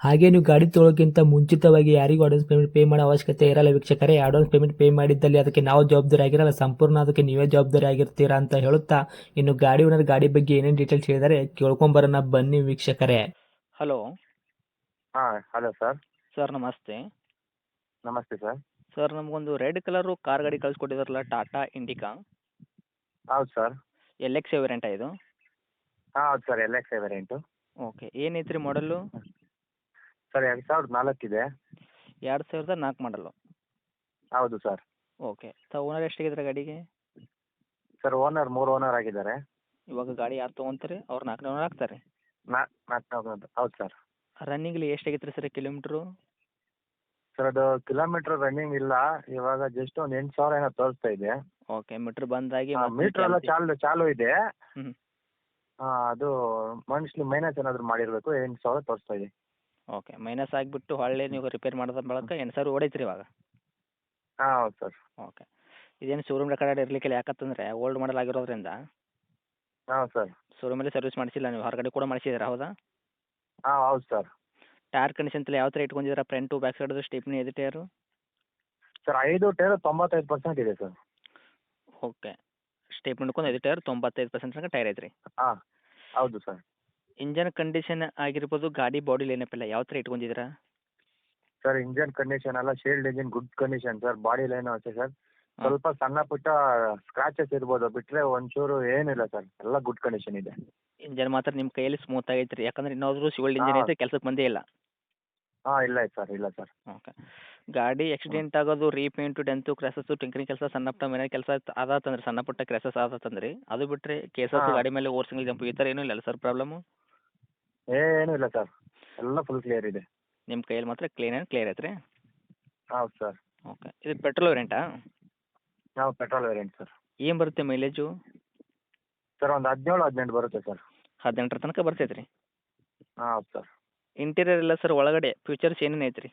ಹಾಗೆ ನೀವು ಗಾಡಿ ತೊಳೋಕ್ಕಿಂತ ಮುಂಚಿತವಾಗಿ ಯಾರಿಗೂ ಅಡ್ವಾನ್ಸ್ ಪೇಮೆಂಟ್ ಪೇ ಮಾಡೋ ಅವಶ್ಯಕತೆ ಇರಲ್ಲ ವೀಕ್ಷಕರೇ. ಅಡ್ವಾನ್ಸ್ ಪೇಮೆಂಟ್ ಪೇ ಮಾಡಿದ್ದಲ್ಲಿ ಅದಕ್ಕೆ ನಾವು ಜವಾಬ್ದಾರಿ ಆಗಿರಲ್ಲ. ಸಂಪೂರ್ಣ ಅದಕ್ಕೆ ನೀವೇ ಜವಾಬ್ದಾರಿ ಆಗಿರ್ತೀರಾ ಅಂತ ಹೇಳುತ್ತಾ ಇನ್ನು ಗಾಡಿ ಓನರ್ ಗಾಡಿ ಬಗ್ಗೆ ಏನೇನು ಡೀಟೇಲ್ಸ್ ಹೇಳಿದರೆ ಕೇಳ್ಕೊಂಬರೋಣ ಬನ್ನಿ ವೀಕ್ಷಕರೇ. ಹಲೋ ಹಾಂ ಹಲೋ ಸರ್ ಸರ್ ನಮಸ್ತೆ. ನಮಸ್ತೆ ಸರ್ ಸರ್ ನಮಗೊಂದು ರೆಡ್ ಕಲರು ಕಾರ್ ಗಾಡಿ ಕಳಿಸ್ಕೊಟ್ಟಿದ್ರಲ್ಲ ಟಾಟಾ ಇಂಡಿಕಾ ಹೌದು ಸರ್ ಎಲ್ ಎಕ್ಸ್ ವೇರಿಯಂಟ ಇದು? ಹಾಂ ಹೌದು sir L X variant okay ಏನೈತ್ರಿ ಮಾಡಲು ಸರ್ ಎರಡು ಸಾವಿರದ ನಾಲ್ಕಿದೆ. ಎರಡು ಸಾವಿರದ ನಾಲ್ಕು ಮಾಡಲು ಹೌದು ಸರ್. ಓಕೆ ತ ಓನರ್ ಎಷ್ಟಾಗಿದ್ದಾರೆ ಗಾಡಿಗೆ? ಸರ್ ಓನರ್ ಮೂರು ಓನರ್ ಆಗಿದ್ದಾರೆ. ಇವಾಗ ಗಾಡಿ ಯಾರು ತೊಗೊಂತಾರೆ? ಅವ್ರು ನಾಲ್ಕನೇ ಓನರ್ ಆಗ್ತಾರೆ? ನಾಲ್ಕು ಹೌದು ಸರ್. ರನ್ನಿಂಗ್ಲಿ ಎಷ್ಟಾಗೈತ್ರಿ ಸರ್ ಕಿಲೋಮೀಟ್ರು ಸರ್ ಅದು ಕಿಲೋಮೀಟರ್ ರನ್ನಿಂಗ್ ಇಲ್ಲ. ಇವಾಗ ಜಸ್ಟ್ ಒಂದು ಎಂಟು ಸಾವಿರ ಏನೋ ತೋರಿಸ್ತಾ ಇದೆ. ಓಕೆ ಮೀಟರ್ ಬಂದಾಗಿ ಮೀಟರ್ ಎಲ್ಲ ಚಾಲು ಚಾಲು ಇದೆ. ಆ ಅದು ಮನ್ಸ್ಲಿ ಮೈನಸ್ ಏನಾದರೂ ಮಾಡಿರಬೇಕು ಎಂಟು ಸಾವಿರ ತೋರಿಸ್ತಾ ಇದೆ. ಓಕೆ ಮೈನಸ್ ಆಗಿಬಿಟ್ಟು ಹೊಳ್ಳಿ ನೀವು ರಿಪೇರ್ ಮಾಡಿದ ಬಳಿಕ ಎಂಟು ಸಾವಿರ ಹೊಡೈತ್ರಿ ಇವಾಗ. ಹಾಂ ಹೌದು ಸರ್ ಓಕೆ ಇದೇನು ಶೋರೂಮ್ ರೆಕಾರ್ಡ್ ಇರಲಿಕ್ಕಿಲ್ಲ ಯಾಕಂತಂದರೆ ಓಲ್ಡ್ ಮಾಡಲ್ ಆಗಿರೋದ್ರಿಂದ. ಹಾಂ ಸರ್ ಶೋರೂಮಲ್ಲಿ ಸರ್ವಿಸ್ ಮಾಡಿಸಿಲ್ಲ ನೀವು ಹೊರಗಡೆ ಕೂಡ ಮಾಡಿಸಿದ್ದೀರಾ ಹೌದಾ? ಹಾಂ ಹೌದು ಸರ್ ಟೈರ್ ಕಂಡೀಷನ್ ತಲೆ ಯಾವ ಥರ ಇಟ್ಕೊಂಡಿದ್ದೀರಾ ಫ್ರಂಟು ಬ್ಯಾಕ್ ಸೈಡ್ ಸ್ಟೇಪ್ನಿ ಎದು ಟೈರು ಸರ್ ಐದು ಟೈರ್ ತೊಂಬತ್ತೈದು ಪರ್ಸೆಂಟ್ ಇದೆ ಸರ್ ಓಕೆ ಸ್ಟೇಪ್ ಹಿಡ್ಕೊಂಡು ಎದು ಟೈರ್ ತೊಂಬತ್ತೈದು ಪರ್ಸೆಂಟ್ ತನಕ ಟೈರ್ ಐತ್ರಿ. ಹಾಂ ಹೌದು ಸರ್ ಇಂಜನ್ ಕಂಡೀಷನ್ ಆಗಿರ್ಬೋದು ಗಾಡಿ ಬಾಡಿ ಲೈನಪ್ಪಿಲ್ಲ ಯಾವ ತರ ಇಟ್ಕೊಂಡಿದ್ದೀರಾ? ಸರ್ ಇಂಜನ್ ಕಂಡೀಷನ್ ಎಲ್ಲ ಶೇಲ್ಡ್ engine good condition sir body line ಅಷ್ಟೇ ಸರ್ ಸ್ವಲ್ಪ ಸಣ್ಣ ಪುಟ್ಟ ಸ್ಕ್ರಾಚಸ್ ಇರ್ಬೋದು ಬಿಟ್ರೆ ಒಂಚೂರು ಏನಿಲ್ಲ ಸರ್ ಎಲ್ಲ ಗುಡ್ ಕಂಡೀಷನ್ ಇದೆ. ಇಂಜನ್ ಮಾತ್ರ ನಿಮ್ಮ ಕೈಯಲ್ಲಿ ಸ್ಮೂತ್ ಆಗೈತ್ರಿ ಯಾಕಂದ್ರೆ ಇನ್ನೊಂದು ಶಿವಲ್ಡ್ ಇಂಜಿನ್. ಐತೆ ಕೆಲಸಕ್ಕೆ ಬಂದೇ ಇಲ್ಲ. ಹಾಂ ಇಲ್ಲ ಸರ್ ಇಲ್ಲ ಸರ್ ಓಕೆ. ಗಾಡಿ ಆಕ್ಸಿಡೆಂಟ್ ಆಗೋದು ರೀಪೇಂಟು ಡೆಂತು ಕ್ರ್ಯಾಸಸ್ಸು ಟಿಂಕರಿಂಗ್ ಕೆಲಸ ಸಣ್ಣ ಪುಟ್ಟ ಮನೆ ಕೆಲಸ ಆದತ್ತಂದ್ರೆ ಸಣ್ಣ ಪುಟ್ಟ ಕ್ರ್ಯಾಸಸ್ ತಂದ್ರೆ ಅದು ಬಿಟ್ರೆ ಕೇಸಸ್. ಗಾಡಿ ಮೇಲೆ ಓವರ್ ಸಿಂಗಲ್ ಜಂಪ್ ಈ ತರ ಏನೂ ಇಲ್ಲ ಸರ್ ಪ್ರಾಬ್ಲಮ್ಮು ಏನೂ ಇಲ್ಲ ಸರ್. ಎಲ್ಲ ಫುಲ್ ಕ್ಲಿಯರ್ ಇದೆ. ನಿಮ್ಮ ಕೈಯಲ್ಲಿ ಮಾತ್ರ ಕ್ಲೀನ್ ಆ್ಯಂಡ್ ಕ್ಲಿಯರ್ ಐತ್ರಿ? ಹೌದು ಸರ್. ಓಕೆ ಇದು ಪೆಟ್ರೋಲ್ ವೇರಿಯಂಟಾ ನಾವು ಪೆಟ್ರೋಲ್ ವೇರಿಯಂಟ್ ಸರ್. ಏನು ಬರುತ್ತೆ ಮೈಲೇಜು ಸರ್ ಒಂದು ಹದಿನೇಳು ಹದಿನೆಂಟು ಬರುತ್ತೆ ಸರ್. ಹದಿನೆಂಟರ ತನಕ ಬರ್ತೈತೆ ರೀ ಹಾಂ ಹೌದು ಸರ್. ಇಂಟೀರಿಯರ್ ಎಲ್ಲ ಸರ್ ಒಳಗಡೆ ಫ್ಯೂಚರ್ಸ್ ಏನೇನು ಐತ್ರಿ?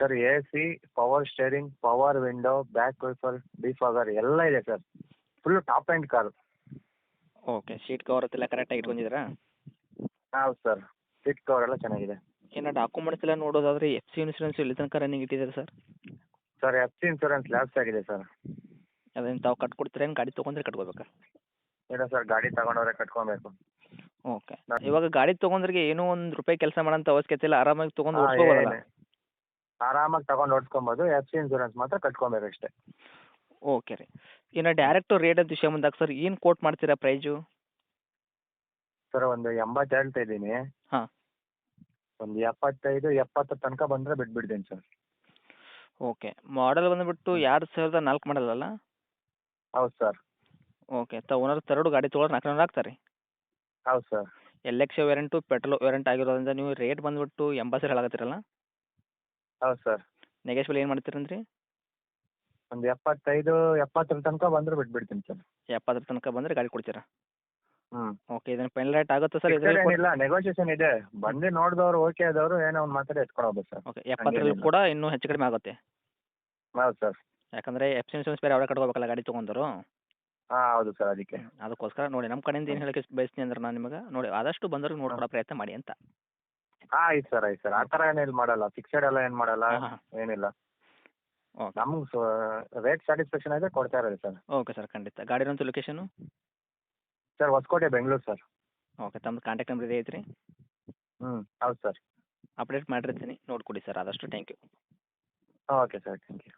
Sir A C power steering power window back wiper defogger ಎಲ್ಲ ಇದೆ sir. Full top and car okay seat cover ಎಲ್ಲ ಕರೆಕ್ಟಾಗಿ ಇಟ್ಕೊಂಡಿದ್ದೀರಾ? ಹೌದು ಸರ್ ಸೀಟ್ ಕವರ್ ಎಲ್ಲ ಚೆನ್ನಾಗಿದೆ. ಏನೋ ಡಾಕ್ಯುಮೆಂಟ್ಸ್ ಎಲ್ಲ ನೋಡೋದಾದ್ರೆ ಎಫ್ ಸಿ ಇನ್ಸೂರೆನ್ಸ್ ಇಲ್ಲಿ ತನಕ ರನ್ನಿಂಗ್ ಇಟ್ಟಿದ್ದಾರೆ sir sir F C insurance lapse ಆಗಿದೆ ಸರ್ ಅದೇನು ತಾವು ಕಟ್ಕೊಡ್ತೀರಾ ಏನು ಗಾಡಿ ತೊಗೊಂಡ್ರೆ ಕಟ್ಕೋಬೇಕಾ ಇಲ್ಲ ಸರ್ ಗಾಡಿ ತಗೊಂಡವ್ರೆ ಕಟ್ಕೊಬೇಕು ಓಕೆ ಇವಾಗ ಗಾಡಿ ತೊಗೊಂಡ್ರಿಗೆ ಏನೋ ಒಂದು ರೂಪಾಯಿ ಕೆಲಸ ಮಾಡೋಂಥ ಅವಶ್ಯಕತೆ ಇಲ್ಲ ಆರಾಮಾಗಿ ತೊಗೊಂಡು ಹಾಂ, ಓಡಿಸ್ಕೋಬೋದಲ್ಲ? ಆರಾಮಾಗಿ ತಗೊಂಡು ಓಡಿಸ್ಕೊಬೋದು ಎಫ್ ಸಿ ಇನ್ಸೂರೆನ್ಸ್ ಮಾತ್ರ ಕಟ್ಕೊಬೇಕು ಅಷ್ಟೇ. ಓಕೆ ರೀ. ಇನ್ನು ಡೈರೆಕ್ಟು ರೇಟ್ ಅಂತ ವಿಷಯ ಬಂದಾಗ ಸರ್ ಏನು ಕೋಟ್ ಮಾಡ್ತೀರಾ ಪ್ರೈಜು ಸರ್ ಒಂದು ಎಂಬತ್ತು ಹೇಳ್ತಾ ಇದ್ದೀನಿ. ಹಾ. ಒಂದು ಎಪ್ಪತ್ತೈದು ಎಪ್ಪತ್ತರ ತನಕ ಬಂದರೆ ಬಿಟ್ಬಿಡ್ತೀನಿ ಸರ್. ಓಕೆ. ಮಾಡೆಲ್ ಬಂದುಬಿಟ್ಟು ಎರಡು ಸಾವಿರದ ನಾಲ್ಕು ಮಾಡೆಲ್ ಅಲ್ಲ? ಹೌದು ಸರ್. ಓಕೆ. ತ ಓನರ್ ತರಡು ಗಾಡಿ ತೊಗೊಳೋರು ನಾಲ್ಕು ನೂರು ಆಗ್ತಾರೆ? ಹೌದು sir. L X variant petrol variant ಆಗಿರೋದ್ರಿಂದ ನೀವು ರೇಟ್ ಬಂದುಬಿಟ್ಟು ಎಂಬತ್ತು ಸಾವಿರ ಹೇಳಕತ್ತೀರಲ್ಲ ಹೌದು ಸರ್. ನೆಗೆಶ್ಬಲ್ ಏನು ಮಾಡ್ತೀರಂದ್ರಿ? ಒಂದು ಎಪ್ಪತ್ತೈದು ಎಪ್ಪತ್ತರ ತನಕ ಬಂದರೆ ಬಿಟ್ಬಿಡ್ತೀನಿ ಸರ್. ಎಪ್ಪತ್ತರ ತನಕ ಬಂದರೆ ಗಾಡಿ ಕೊಡ್ತೀರಾ? ಹ್ಞೂ ಓಕೆ ಇದನ್ನ ಫೈನಲ್ ರೇಟ್ ಆಗುತ್ತೆ ಸರ್ ಇದರಲ್ಲಿ ಏನಿಲ್ಲ ನೆಗೋಷಿಯೇಷನ್ ಇದೆ. ಬಂದು ನೋಡಿದವ್ರು ಓಕೆ ಆದವರು ಏನೋ ಒಂದು ಮಾತಾಡಿ ಎತ್ಕೊಂಡು ಸರ್ ಓಕೆ ಎಪ್ಪತ್ತರಲ್ಲಿ. ಕೂಡ ಇನ್ನೂ ಹೆಚ್ಚು ಕಡಿಮೆ ಆಗುತ್ತೆ. ಹೌದು ಸರ್ ಯಾಕಂದ್ರೆ ಎಫ್ ಸಿ ಇನ್ಸೂರೆನ್ಸ್ ಬೇರೆ ಅವರೇ ಕಟ್ಕೋಬೇಕಲ್ಲ ಗಾಡಿ ತೊಗೊಂಡರು. ಹಾಂ ಹೌದು ಸರ್ ಅದಕ್ಕೆ. ಅದಕ್ಕೋಸ್ಕರ ನೋಡಿ ನಮ್ಮ ಕಡೆಯಿಂದ ಏನು ಹೇಳಕ್ಕೆ ಬಯಸ್ತೀನಿ ಅಂದ್ರೆ ನಾನು ನಿಮಗೆ ನೋಡಿ ಆದಷ್ಟು ಬಂದವ್ರಿಗೆ ನೋಡ್ಕೊಡೋ ಪ್ರಯತ್ನ ಮಾಡಿ ಅಂತ. ಆಯ್ತು ಸರ್ ಆಯ್ತು ಸರ್ ಆ ಥರ ಏನಿಲ್ಲ ಮಾಡಲ್ಲ. ಫಿಕ್ಸೆಡ್ ಎಲ್ಲ ಏನು ಮಾಡಲ್ಲ. ಹಾಂ ಹಾಂ. ಏನಿಲ್ಲ. ಓಕೆ ನಮ್ಗೆ ರೇಟ್ ಸ್ಯಾಟಿಸ್ಫ್ಯಾಕ್ಷನ್ ಆದರೆ ಕೊಡ್ತಾ ಇರೋದು ಸರ್ ಓಕೆ ಸರ್ ಖಂಡಿತ. ಗಾಡಿ location sir Hosakote Bengaluru sir okay ತಮ್ಮದು ಕಾಂಟ್ಯಾಕ್ಟ್ ನಂಬರ್ ಇದೆ ಐತ್ರಿ ಹ್ಞೂ ಹೌದು ಸರ್ ಅಪ್ಡೇಟ್ ಮಾಡಿರ್ತೀನಿ ನೋಡ್ಕೊಡಿ ಸರ್ ಆದಷ್ಟು thank you okay sir thank you